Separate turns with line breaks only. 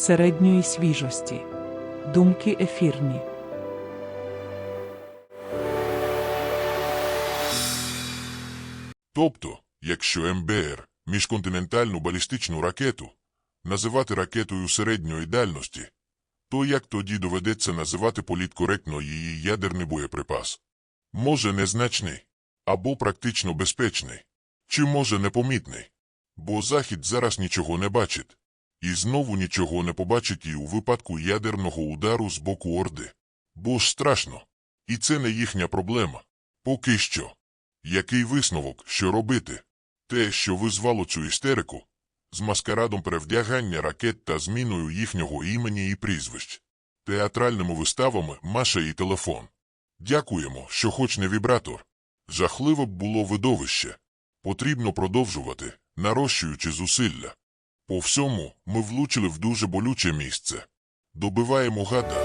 середньої свіжості. Думки ефірні.
Тобто, якщо МБР міжконтинентальну балістичну ракету називати ракетою середньої дальності, то як тоді доведеться називати політкоректно її ядерний боєприпас? Може незначний, або практично безпечний, чи може непомітний, бо Захід зараз нічого не бачить, і знову нічого не побачить і у випадку ядерного удару з боку Орди. Бо ж страшно, і це не їхня проблема. Поки що. Який висновок, що робити? Те, що визвало цю істерику, з маскарадом перевдягання ракет та зміною їхнього імені і прізвищ, театральними виставами Маша і телефон. Дякуємо, що хоч не вібратор. Жахливо б було видовище. Потрібно продовжувати, нарощуючи зусилля. По всьому ми влучили в дуже болюче місце. Добиваємо гада.